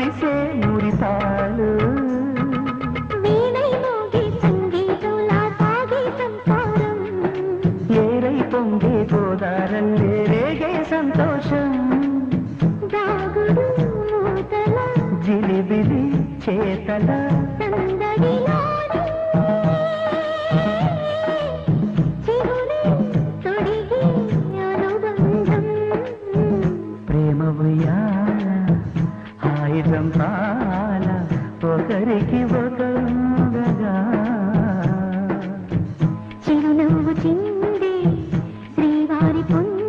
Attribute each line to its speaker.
Speaker 1: మురిసే
Speaker 2: సంసారం.
Speaker 1: ఏరై పొంగే గోదారల్లే రేగే సంతోషం. జిలిబిలి చేతల.
Speaker 2: సందడిలోని. చిగురే నిజంపాల
Speaker 1: ఒకరికి ఒకరుండగా చిరునవ్వు చిండి శ్రీవారి పుణ్య